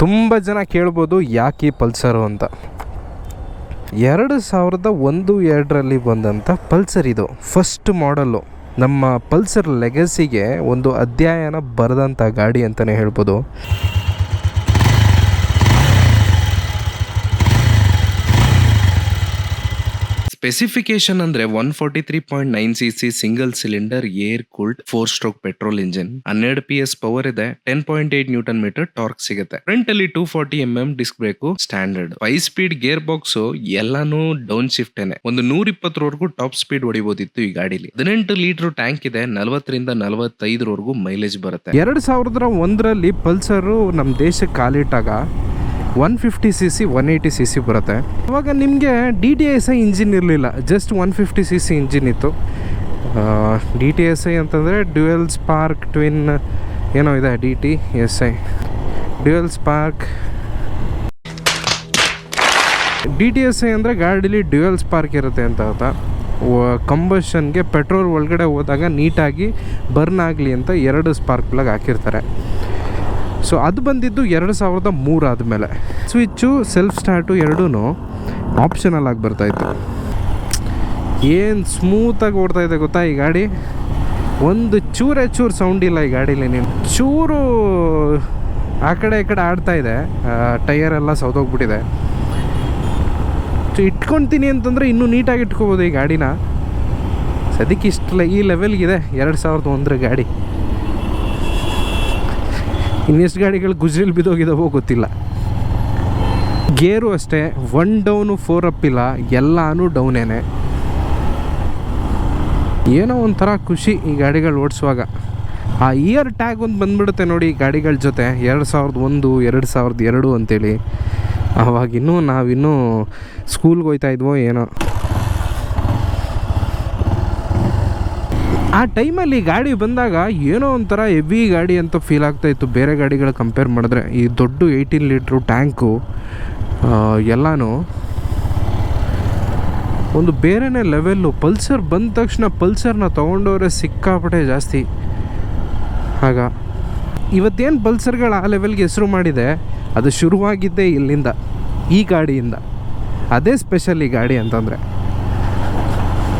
ತುಂಬ ಜನ ಕೇಳ್ಬೋದು ಯಾಕೆ ಪಲ್ಸರು ಅಂತ. ಎರಡು ಸಾವಿರದ ಒಂದು ಎರಡರಲ್ಲಿ ಬಂದಂಥ ಪಲ್ಸರ್ ಇದು, ಫಸ್ಟ್ ಮಾಡಲ್ಲು. ನಮ್ಮ ಪಲ್ಸರ್ ಲೆಗಸಿಗೆ ಒಂದು ಅಧ್ಯಾಯನ ಬರೆದಂಥ ಗಾಡಿ ಅಂತಲೇ ಹೇಳ್ಬೋದು. ಸ್ಪೆಸಿಫಿಕೇಶನ್ ಅಂದ್ರೆ one forty three point nine C C single cylinder air cooled four stroke petrol engine ಹನ್ನೆರಡು ಪಿ ಎಸ್ ಪವರ್ ಇದೆ ten point eight newton metre torque ಸಿಗುತ್ತೆ. ಫ್ರಂಟ್ ಅಲ್ಲಿ two forty M M disc brake standard five speed gear box ಎಲ್ಲಾನು down shift ಒಂದು ನೂರ ಇಪ್ಪತ್ತರವರೆಗೂ top speed ಹೊಡಿಬೋದಿತ್ತು ಈ ಗಾಡಿಲಿ. ಹದಿನೆಂಟು litre tank ಇದೆ, ನಲವತ್ತರಿಂದ ನಲವತ್ತೈದರವರೆಗೂ ಮೈಲೇಜ್ ಬರುತ್ತೆ. ಎರಡ್ ಸಾವಿರದ ಒಂದರಲ್ಲಿ ಪಲ್ಸರ್ ನಮ್ಮ ದೇಶಕ್ಕೆ ಕಾಲಿಟ್ಟಾಗ one fifty C C one eighty C C ಬರುತ್ತೆ. ಅವಾಗ ನಿಮಗೆ D T S I engine ಇರಲಿಲ್ಲ just one fifty C C engine ಇತ್ತು. ಡಿ ಟಿ ಎಸ್ ಐ ಅಂತಂದರೆ ಡ್ಯುಯಲ್ ಸ್ಪಾರ್ಕ್ ಟ್ವಿನ್ ಏನೋ ಇದೆ D T S I dual spark D T S I ಅಂದರೆ ಗಾಡೀಲಿ ಡ್ಯುಯಲ್ ಸ್ಪಾರ್ಕ್ ಇರುತ್ತೆ ಅಂತ ಅರ್ಥ. ಕಂಬಷನ್ಗೆ ಪೆಟ್ರೋಲ್ ಒಳಗಡೆ ಹೋದಾಗ ನೀಟಾಗಿ ಬರ್ನ್ ಆಗಲಿ ಅಂತ ಎರಡು ಸ್ಪಾರ್ಕ್ ಪ್ಲಗ್ ಹಾಕಿರ್ತಾರೆ. ಸೊ ಅದು ಬಂದಿದ್ದು ಎರಡು ಸಾವಿರದ ಮೂರು ಆದಮೇಲೆ. ಸ್ವಿಚ್ಚು ಸೆಲ್ಫ್ ಸ್ಟಾರ್ಟು ಎರಡೂ ಆಪ್ಷನಲ್ ಆಗಿ ಬರ್ತಾಯಿತ್ತು ಏನು ಸ್ಮೂತಾಗಿ ಓಡ್ತಾ ಇದೆ ಗೊತ್ತಾ ಈ ಗಾಡಿ? ಒಂದು ಚೂರೇ ಚೂರು ಸೌಂಡ್ ಇಲ್ಲ ಈ ಗಾಡೀಲಿ ನೀನು. ಚೂರು ಆ ಕಡೆ ಈ ಕಡೆ ಆಡ್ತಾ ಇದೆ. ಟೈಯರ್ ಎಲ್ಲ ಸೌದೋಗ್ಬಿಟ್ಟಿದೆ. ಇಟ್ಕೊತೀನಿ ಅಂತಂದರೆ ಇನ್ನೂ ನೀಟಾಗಿ ಇಟ್ಕೋಬೋದು ಈ ಗಾಡಿನ. ಸದ್ಯಕ್ಕೆ ಇಷ್ಟಲ್ಲ, ಈ ಲೆವೆಲ್ಗಿದೆ ಎರಡು ಸಾವಿರದ ಒಂದರ ಗಾಡಿ. ಇನ್ನೆಷ್ಟು ಗಾಡಿಗಳು ಗುಜ್ರಿಲ್ ಬಿದ್ದೋಗಿದಾವೋ ಗೊತ್ತಿಲ್ಲ. ಗೇರು ಅಷ್ಟೇ ಒನ್ ಡೌನು ಫೋರ್ ಅಪ್ ಇಲ್ಲ, ಎಲ್ಲಾನು ಡೌನೇನೆ ಏನೋ. ಒಂಥರ ಖುಷಿ ಈ ಗಾಡಿಗಳು ಓಡಿಸುವಾಗ. ಆ ಇಯರ್ ಟ್ಯಾಗ್ ಒಂದು ಬಂದ್ಬಿಡುತ್ತೆ ನೋಡಿ ಗಾಡಿಗಳ ಜೊತೆ, ಎರಡು ಸಾವಿರದ ಒಂದು, ಎರಡು ಸಾವಿರದ ಎರಡು ಅಂತೇಳಿ. ಅವಾಗಿನ್ನೂ ನಾವಿನ್ನೂ ಸ್ಕೂಲ್ಗೆ ಹೋಯ್ತಾ ಇದ್ವೋ ಏನೋ. ಆ ಟೈಮಲ್ಲಿ ಗಾಡಿ ಬಂದಾಗ ಏನೋ ಒಂಥರ ಹೆವಿ ಗಾಡಿ ಅಂತ ಫೀಲ್ ಆಗ್ತಾ ಇತ್ತು. ಬೇರೆ ಗಾಡಿಗಳ ಕಂಪೇರ್ ಮಾಡಿದ್ರೆ ಈ ದೊಡ್ಡ ಏಯ್ಟೀನ್ ಲೀಟ್ರು ಟ್ಯಾಂಕು ಎಲ್ಲನೂ ಒಂದು ಬೇರೆನೇ ಲೆವೆಲ್ಲು ಪಲ್ಸರ್ ಬಂದ ತಕ್ಷಣ ಪಲ್ಸರ್ನ ತೊಗೊಂಡವ್ರೆ ಸಿಕ್ಕಾಪಟ್ಟೆ ಜಾಸ್ತಿ. ಆಗ ಇವತ್ತೇನು ಪಲ್ಸರ್ಗಳು ಆ ಲೆವೆಲ್ಗೆ ಹೆಸರು ಮಾಡಿದೆ, ಅದು ಶುರುವಾಗಿದ್ದೇ ಇಲ್ಲಿಂದ, ಈ ಗಾಡಿಯಿಂದ. ಅದೇ ಸ್ಪೆಷಲ್ ಈ ಗಾಡಿ ಅಂತಂದರೆ.